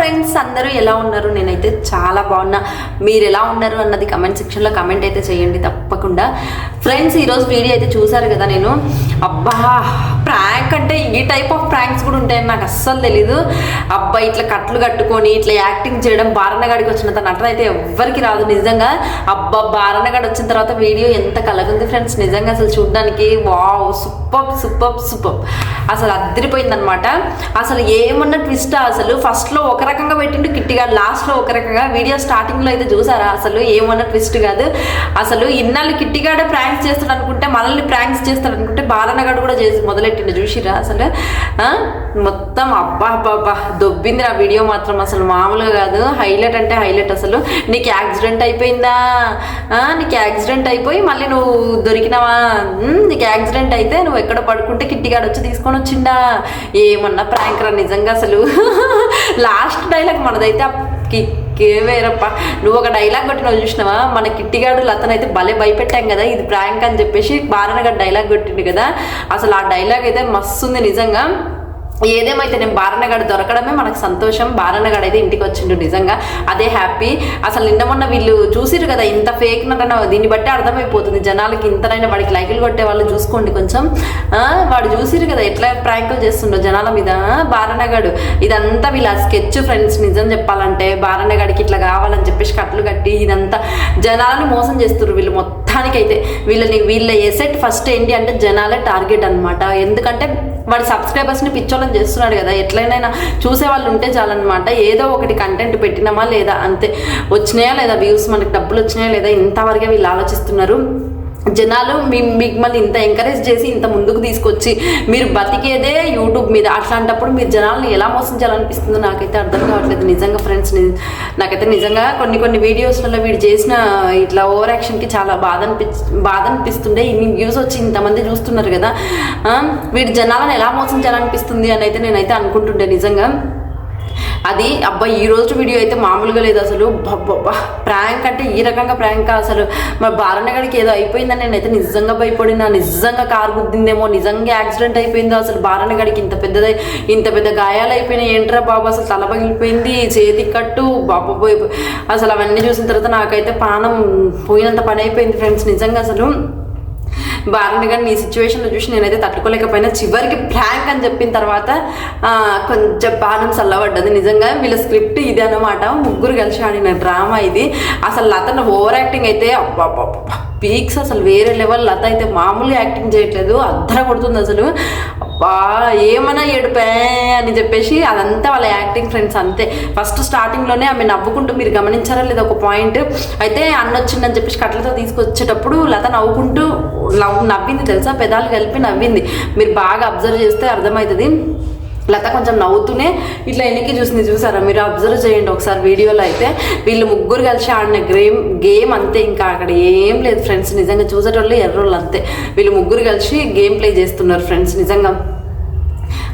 Friends అందరూ ఎలా ఉన్నారు? నేనైతే చాలా బాగున్నా. మీరు ఎలా ఉన్నారు? అన్నది కమెంట్ సెక్షన్లో కమెంట్ అయితే చేయండి తప్పకుండా. ఫ్రెండ్స్ ఈరోజు వీడియో అయితే చూసారు కదా నేను. అబ్బా ప్రాంక్ అంటే ఈ టైప్ ఆఫ్ ప్రాంక్స్ కూడా ఉంటాయని నాకు అస్సలు తెలీదు. అబ్బా ఇట్లా కట్లు కట్టుకొని ఇట్లా యాక్టింగ్ చేయడం బారణగాడికి వచ్చినంత నటన అయితే ఎవ్వరికి రాదు నిజంగా. అబ్బా బారణగాడి వచ్చిన తర్వాత వీడియో ఎంత కలగుంది ఫ్రెండ్స్ నిజంగా అసలు చూడడానికి వావ్ సూపర్ సూపర్ సూపర్ అసలు అద్దరిపోయిందనమాట అసలు ఏమన్నా ట్విస్ట్ అసలు ఫస్ట్లో ఒక రకంగా పెట్టిండు కిట్టిగా లాస్ట్లో ఒక రకంగా వీడియో స్టార్టింగ్లో అయితే చూసారా? అసలు ఏమన్నా ట్విస్ట్ కాదు. అసలు ఇన్నాళ్ళు కిట్టిగాడే ప్రాంక్స్ చేస్తాడు అనుకుంటే మనల్ని ప్రాంక్స్ చేస్తాడు అనుకుంటే బాలనగాడు కూడా చేసి మొదలెట్టిండు చూసిరా అసలు? మొత్తం అబ్బా అబ్బా అబ్బా దొబ్బింది ఆ వీడియో మాత్రం అసలు మామూలుగా కాదు. హైలైట్ అంటే హైలైట్ అసలు. నీకు యాక్సిడెంట్ అయిపోయిందా? నీకు యాక్సిడెంట్ అయిపోయి మళ్ళీ నువ్వు దొరికినావా? నీకు యాక్సిడెంట్ అయితే నువ్వు ఎక్కడ పడుకుంటే కిట్టిగాడు వచ్చి తీసుకొని వచ్చిండా? ఏమన్నా ప్రాంక్ రా నిజంగా అసలు? లాస్ట్ డైలాగ్ మనదైతే ఆ నువ్వు ఒక డైలాగ్ కొట్టినావు చూసినావా? మన కిట్టిగాడు లతనైతే భలే భయపెట్టాం కదా ఇది ప్రాంక్ అని చెప్పేసి బారణగాడు డైలాగ్ కొట్టిండు కదా. అసలు ఆ డైలాగ్ అయితే మస్తు ఉంది నిజంగా. ఏదేమైతే నేను బారణగాడు దొరకడమే మనకు సంతోషం బారణగాడు అయితే ఇంటికి వచ్చిండు నిజంగా. అదే హ్యాపీ. అసలు నిన్న మొన్న వీళ్ళు చూసిరు కదా ఇంత ఫేక్ నటన దీన్ని బట్టి అర్థమైపోతుంది. జనాలకి ఇంతనైనా వాడికి లైకులు కొట్టే వాళ్ళు చూసుకోండి కొంచెం. వాడు చూసిరు కదా ఎట్లా ప్రాంకులు చేస్తుండో జనాల మీద. బారణగాడు ఇదంతా వీళ్ళ స్కెచ్ ఫ్రెండ్స్ నిజం చెప్పాలంటే బారణగాడికి ఇట్లా కావాలని చెప్పేసి కట్లు కట్టి ఇదంతా జనాలను మోసం చేస్తున్నారు వీళ్ళు మొత్తానికైతే. వీళ్ళని వీళ్ళ ఎసెట్ ఫస్ట్ ఏంటి అంటే జనాలే టార్గెట్ అనమాట ఎందుకంటే వాడి సబ్స్క్రైబర్స్ని పిచ్చోళ్ళని చేస్తున్నాడు కదా. ఎట్లయినా చూసే వాళ్ళు ఉంటే చాలన్నమాట. ఏదో ఒకటి కంటెంట్ పెట్టినామా లేదా అంతే. వచ్చినాయా లేదా వ్యూస్ మనకి డబ్బులు వచ్చినాయా లేదా? ఇంతవరకే వీళ్ళు ఆలోచిస్తున్నారు. జనాలు మీ మిమ్మల్ని ఇంత ఎంకరేజ్ చేసి ఇంత ముందుకు తీసుకొచ్చి మీరు బతికేదే యూట్యూబ్ మీద. అట్లాంటప్పుడు మీరు జనాల్ని ఎలా మోసం చేయాలనిపిస్తుందో నాకైతే అర్థం కావట్లేదు. నిజంగా ఫ్రెండ్స్ నాకైతే నిజంగా కొన్ని కొన్ని వీడియోస్లలో వీడు చేసిన ఇట్లా ఓవర్ యాక్షన్కి చాలా బాధ అనిపి బాధ అనిపిస్తుండే. ఇన్ని వ్యూస్ వచ్చి ఇంతమంది చూస్తున్నారు కదా. వీడు జనాలను ఎలా మోసం చేయాలనిపిస్తుంది అని అయితే నేనైతే అనుకుంటుండే నిజంగా. అది అబ్బా ఈ రోజు వీడియో అయితే మామూలుగా లేదు అసలు. ప్రాంక్ అంటే ఈ రకంగా ప్రాంక్ అసలు. మా బాలనగడికి ఏదో అయిపోయిందని నేనైతే నిజంగా భయపడినా నిజంగా కారు గుద్దిందేమో నిజంగా యాక్సిడెంట్ అయిపోయిందో అసలు బాలనగడికి ఇంత పెద్దదై ఇంత పెద్ద గాయాలు అయిపోయినాయి ఏంట్రా బాబు అసలు తల పగిలిపోయింది చేతి కట్టు బాబు పోయి అసలు అవన్నీ చూసిన తర్వాత నాకైతే ప్రాణం పోయినంత పని అయిపోయింది ఫ్రెండ్స్ నిజంగా అసలు బాగా కానీ నీ సిచ్యువేషన్లో చూసి నేనైతే తట్టుకోలేకపోయినా. చివరికి ప్రాంక్ అని చెప్పిన తర్వాత కొంచెం బాణం చల్లబడ్డది. నిజంగా వీళ్ళ స్క్రిప్ట్ ఇది అనమాట ముగ్గురు కలిసి ఆడిన డ్రామా ఇది. అసలు లతను ఓవర్ యాక్టింగ్ అయితే పీక్స్ అసలు వేరే లెవెల్ లత అయితే మామూలుగా యాక్టింగ్ చేయట్లేదు. అద్దర కొడుతుంది అసలు. అబ్బా ఏమన్నా ఏడుపే అని చెప్పేసి అదంతా వాళ్ళ యాక్టింగ్ ఫ్రెండ్స్ అంతే. ఫస్ట్ స్టార్టింగ్లోనే ఆమె నవ్వుకుంటూ మీరు గమనించారా లేదా ఒక పాయింట్ అయితే అన్న వచ్చిందని చెప్పేసి కట్లతో తీసుకొచ్చేటప్పుడు లత నవ్వుకుంటూ నవ్వు నవ్వింది తెలుసా? పెదాలు కలిపి నవ్వింది. మీరు బాగా అబ్జర్వ్ చేస్తే అర్థమవుతుంది. లత కొంచెం నవ్వుతూనే ఇట్లా వెనక్కి చూసింది చూసారా? మీరు అబ్జర్వ్ చేయండి ఒకసారి వీడియోలో అయితే. వీళ్ళు ముగ్గురు కలిసి ఆడిన గేమ్ గేమ్ అంతే ఇంకా అక్కడ ఏం లేదు ఫ్రెండ్స్. నిజంగా చూసేటోళ్ళు ఎర్రోళ్ళు అంతే. వీళ్ళు ముగ్గురు కలిసి గేమ్ ప్లే చేస్తున్నారు ఫ్రెండ్స్. నిజంగా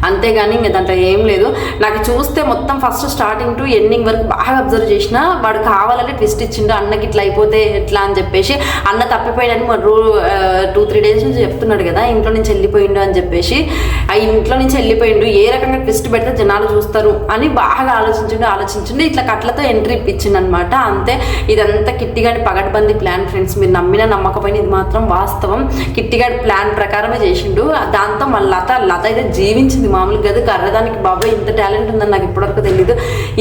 అంతేగాని ఇంకా దాంట్లో ఏం లేదు. నాకు చూస్తే మొత్తం ఫస్ట్ స్టార్టింగ్ టు ఎండింగ్ వరకు బాగా అబ్జర్వ్ చేసిన వాడు కావాలని ట్విస్ట్ ఇచ్చిండు అన్నకి ఇట్లా అయిపోతే ఎట్లా అని చెప్పేసి అన్న తప్పిపోయాడని రూ టూ త్రీ డేస్ నుంచి చెప్తున్నాడు కదా ఇంట్లో నుంచి వెళ్ళిపోయిండు అని చెప్పేసి ఆ ఇంట్లో నుంచి వెళ్ళిపోయిండు ఏ రకంగా ట్విస్ట్ పెడితే జనాలు చూస్తారు అని బాగా ఆలోచించిండు ఆలోచించిండు ఇట్లా కట్లతో ఎంట్రీ ఇప్పించింది అనమాట అంతే ఇదంతా కిట్టిగాడి పగడ్బందీ ప్లాన్ ఫ్రెండ్స్ మీరు నమ్మిన నమ్మకపోయిన ఇది మాత్రం వాస్తవం. కిట్టిగాడి ప్లాన్ ప్రకారమే చేసిండు. దాంతో మళ్ళీ లత లత అయితే జీవించింది మామూలుగా కాదు. కర్రదానికి బాబాయ్ ఇంత టాలెంట్ ఉందని నాకు ఇప్పటివరకు తెలియదు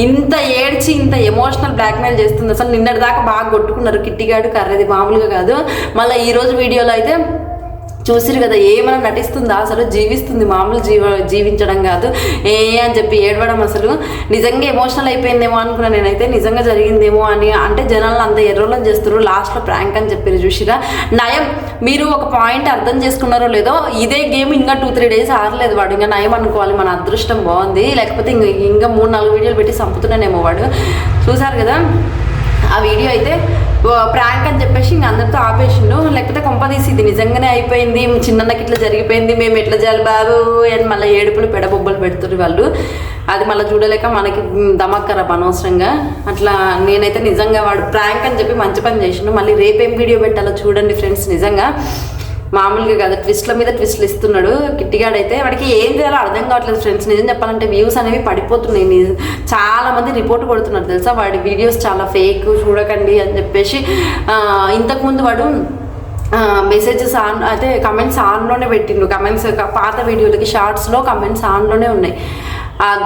ఇంత ఏడ్చి ఇంత ఎమోషనల్ బ్లాక్మెయిల్ చేస్తుంది. అసలు నిన్నటి దాకా బాగా కొట్టుకున్నారు. కిట్టిగాడు కర్రది మామూలుగా కాదు. మళ్ళీ ఈ రోజు వీడియోలో అయితే చూసిరు కదా ఏమైనా నటిస్తుందా? అసలు జీవిస్తుంది మామూలు జీవ జీవించడం కాదు. ఏ అని చెప్పి ఏడవడం అసలు. నిజంగా ఎమోషనల్ అయిపోయిందేమో అనుకున్నా నేనైతే. నిజంగా జరిగిందేమో అని అంటే జనాలను అంత ఎర్రోళ్ళని చేస్తారు లాస్ట్లో ప్రాంక్ అని చెప్పారు చూసిరా? నయం మీరు ఒక పాయింట్ అర్థం చేసుకున్నారో లేదో ఇదే గేమ్ ఇంకా టూ త్రీ డేస్ ఆరలేదు వాడు. ఇంకా నయం అనుకోవాలి మన అదృష్టం బాగుంది. లేకపోతే ఇంకా ఇంకా మూడు నాలుగు వీడియోలు పెట్టి చంపుతున్నానేమో వాడు. చూసారు కదా? ఆ వీడియో అయితే ప్రాంక్ అని చెప్పేసి ఇంక అందరితో ఆపేసిండు. లేకపోతే కొంపదీసి ఇది నిజంగానే అయిపోయింది. చిన్నన్నకి ఇట్లా జరిగిపోయింది. మేము ఎట్లా చేయాలి బాబు? అని మళ్ళీ ఏడుపులు పెడబొబ్బలు పెడుతున్నారు వాళ్ళు. అది మళ్ళీ చూడలేక మనకి దమక్కర అనవసరంగా. అట్లా నేనైతే నిజంగా వాడు ప్రాంక్ అని చెప్పి మంచి పని చేసిండు. మళ్ళీ రేపేం వీడియో పెట్టాలో చూడండి ఫ్రెండ్స్ నిజంగా. మామూలుగా కదా ట్విస్ట్ల మీద ట్విస్ట్లు ఇస్తున్నాడు కిట్టిగాడైతే. వాడికి ఏం చేయాలో అర్థం కావట్లేదు ఫ్రెండ్స్ నిజం చెప్పాలంటే వ్యూస్ అనేవి పడిపోతున్నాయి. చాలా మంది రిపోర్ట్ కొడుతున్నారు తెలుసా? వాడి వీడియోస్ చాలా ఫేక్ చూడకండి అని చెప్పేసి. ఇంతకుముందు వాడు మెసేజెస్ ఆన్ అయితే కమెంట్స్ ఆన్లోనే పెట్టిండు. కమెంట్స్ పాత వీడియోలకి షార్ట్స్లో కమెంట్స్ ఆన్లోనే ఉన్నాయి.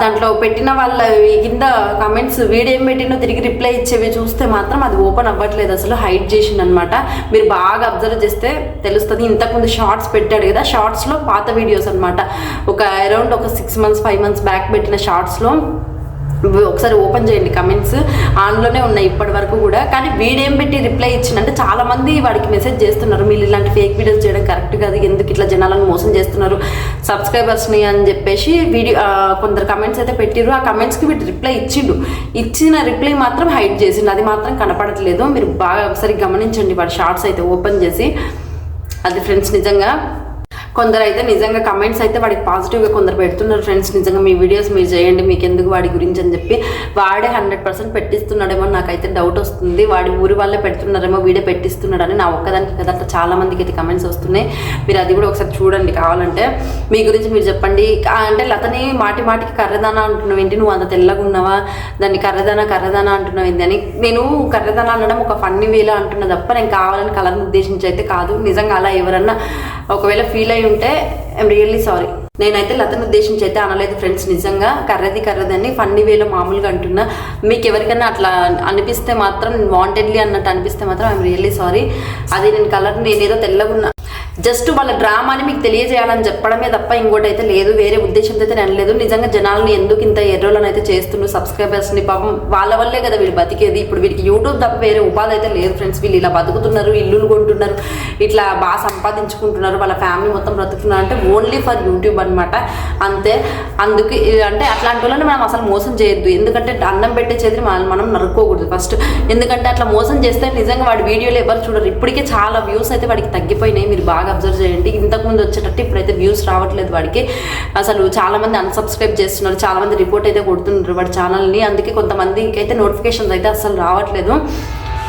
దాంట్లో పెట్టిన వాళ్ళ కింద కమెంట్స్ వీడేం పెట్టినో తిరిగి రిప్లై ఇచ్చేవి చూస్తే మాత్రం అది ఓపెన్ అవ్వట్లేదు. అసలు హైడ్ చేసింది అనమాట మీరు బాగా అబ్జర్వ్ చేస్తే తెలుస్తుంది. ఇంతకుముందు షార్ట్స్ పెట్టాడు కదా షార్ట్స్లో పాత వీడియోస్ అనమాట ఒక అరౌండ్ ఒక six months five months back పెట్టిన షార్ట్స్లో ఒకసారి ఓపెన్ చేయండి కమెంట్స్. ఆన్లోనే ఉన్నాయి ఇప్పటి వరకు కూడా. కానీ వీడేం పెట్టి రిప్లై ఇచ్చిందంటే చాలా మంది వాడికి మెసేజ్ చేస్తున్నారు. మీరు ఇలాంటి ఫేక్ వీడియోస్ చేయడం కరెక్ట్ కాదు. ఎందుకు ఇట్లా జనాలను మోసం చేస్తున్నారు? సబ్స్క్రైబర్స్ని అని చెప్పేసి వీడియో కొందరు కమెంట్స్ అయితే పెట్టిరు ఆ కమెంట్స్కి వీడు రిప్లై ఇచ్చిండు. ఇచ్చిన రిప్లై మాత్రం హైడ్ చేసిండు. అది మాత్రం కనపడట్లేదు. మీరు బాగా ఒకసారి గమనించండి. వాడి షార్ట్స్ అయితే ఓపెన్ చేసి. అది ఫ్రెండ్స్ నిజంగా కొందరు అయితే నిజంగా కమెంట్స్ అయితే వాడికి పాజిటివ్గా కొందరు పెడుతున్నారు ఫ్రెండ్స్ నిజంగా మీ వీడియోస్ మీరు చేయండి మీకు ఎందుకు వాడి గురించి అని చెప్పి వాడే హండ్రెడ్ పర్సెంట్ పెట్టిస్తున్నాడేమో నాకైతే డౌట్ వస్తుంది. వాడి ఊరి వాళ్ళే పెడుతున్నారేమో వీడే పెట్టిస్తున్నాడని నా ఒక్కదానికి కదా అట్లా చాలా మందికి అయితే కమెంట్స్ వస్తున్నాయి. మీరు అది కూడా ఒకసారి చూడండి. కావాలంటే మీ గురించి మీరు చెప్పండి. అంటే లతని మాటి మాటికి కర్రదానా అంటున్నావు ఏంటి? నువ్వు అంత తెల్లగా ఉన్నావా? దాన్ని కర్రదానా కర్రదానా అంటున్నావు ఏంటి అని. నేను కర్రదానా అనడం ఒక ఫన్నీ వేలో అంటున్నా తప్ప నేను కావాలని కలర్ని ఉద్దేశించి అయితే కాదు. నిజంగా అలా ఎవరన్నా ఒకవేళ ఫీల్ అయి ఉంటే ఐఎమ్ రియల్లీ సారీ నేనైతే లతను ఉద్దేశించి అయితే అనలేదు ఫ్రెండ్స్. నిజంగా కర్రది కర్రదని ఫన్నీ వేలో మామూలుగా అంటున్నా. మీకు ఎవరికైనా అట్లా అనిపిస్తే మాత్రం వాంటెడ్లీ అన్నట్టు అనిపిస్తే మాత్రం ఐఎమ్ రియల్లీ సారీ అది నేను కలర్ నేను ఏదో తెల్లగా ఉన్నా జస్ట్ వాళ్ళ డ్రామాని మీకు తెలియజేయాలని చెప్పడమే తప్ప ఇంకోటి అయితే లేదు వేరే ఉద్దేశంతో అయితే నేను లేదు నిజంగా జనాల్ని ఎందుకు ఇంత ఎర్రోలను అయితే చేస్తున్నారు సబ్స్క్రైబర్స్ని? పాపం వాళ్ళ వల్లే కదా వీళ్ళు బతికేది. ఇప్పుడు వీరికి యూట్యూబ్ తప్ప వేరే ఉపాధి అయితే లేదు ఫ్రెండ్స్. వీళ్ళు ఇలా బతుకుతున్నారు ఇల్లులు కొంటున్నారు ఇట్లా బాగా సంపాదించుకుంటున్నారు వాళ్ళ ఫ్యామిలీ మొత్తం బ్రతుకుతున్నారు అంటే ఓన్లీ ఫర్ యూట్యూబ్ అనమాట అంతే. అందుకే అంటే అట్లాంటి వాళ్ళని మనం అసలు మోసం చేయొద్దు. ఎందుకంటే అన్నం పెట్టే చేతి మనం మనం నరుక్కోకూడదు ఫస్ట్. ఎందుకంటే అట్లా మోసం చేస్తే నిజంగా వాడి వీడియోలు ఎవరు చూడరు. ఇప్పటికే చాలా వ్యూస్ అయితే వాడికి తగ్గిపోయినాయి. మీరు బాగా అబ్జర్వ్ చేయండి. ఇంతకుముందు వచ్చేటట్టు ఇప్పుడైతే వ్యూస్ రావట్లేదు వాడికి. అసలు చాలా మంది అన్సబ్స్క్రైబ్ చేస్తున్నారు. చాలా మంది రిపోర్ట్ అయితే కొడుతున్నారు వాడి ఛానల్ని అందుకే కొంతమందికి అయితే నోటిఫికేషన్స్ అయితే అసలు రావట్లేదు.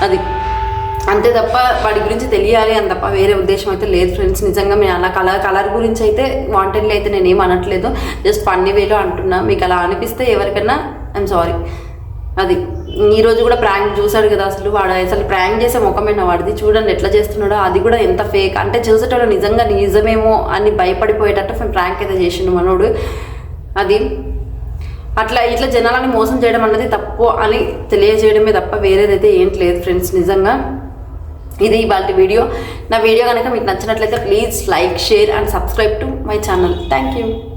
అది అంతే తప్ప వాడి గురించి తెలియాలి అని తప్ప వేరే ఉద్దేశం అయితే లేదు ఫ్రెండ్స్. నిజంగా నేను అలా కలర్ కలర్ గురించి అయితే వాంటెడ్లీ అయితే నేను అనట్లేదు. జస్ట్ ఫన్నీ వేలో అంటున్నా. మీకు అలా అనిపిస్తే ఎవరికైనా ఐఎమ్ సారీ అది. ఈ రోజు కూడా ప్రాంక్ చూశాడు కదా అసలు. వాడు అసలు ప్రాంక్ చేసే ముఖమైన వాడిది చూడండి ఎట్లా చేస్తున్నాడో. అది కూడా ఎంత ఫేక్ అంటే చూసేటోళ్ళు నిజంగా నిజమేమో అని భయపడిపోయేటట్టు ప్రాంక్ అయితే చేసిండు మనోడు. అది. అట్లా ఇట్లా జనాలని మోసం చేయడం అన్నది తప్పు అని తెలియజేయడమే తప్ప వేరేదైతే ఏంటి లేదు ఫ్రెండ్స్ నిజంగా. ఇది ఇవాళ వీడియో. నా వీడియో కనుక మీకు నచ్చినట్లయితే please like share and subscribe to my channel thank you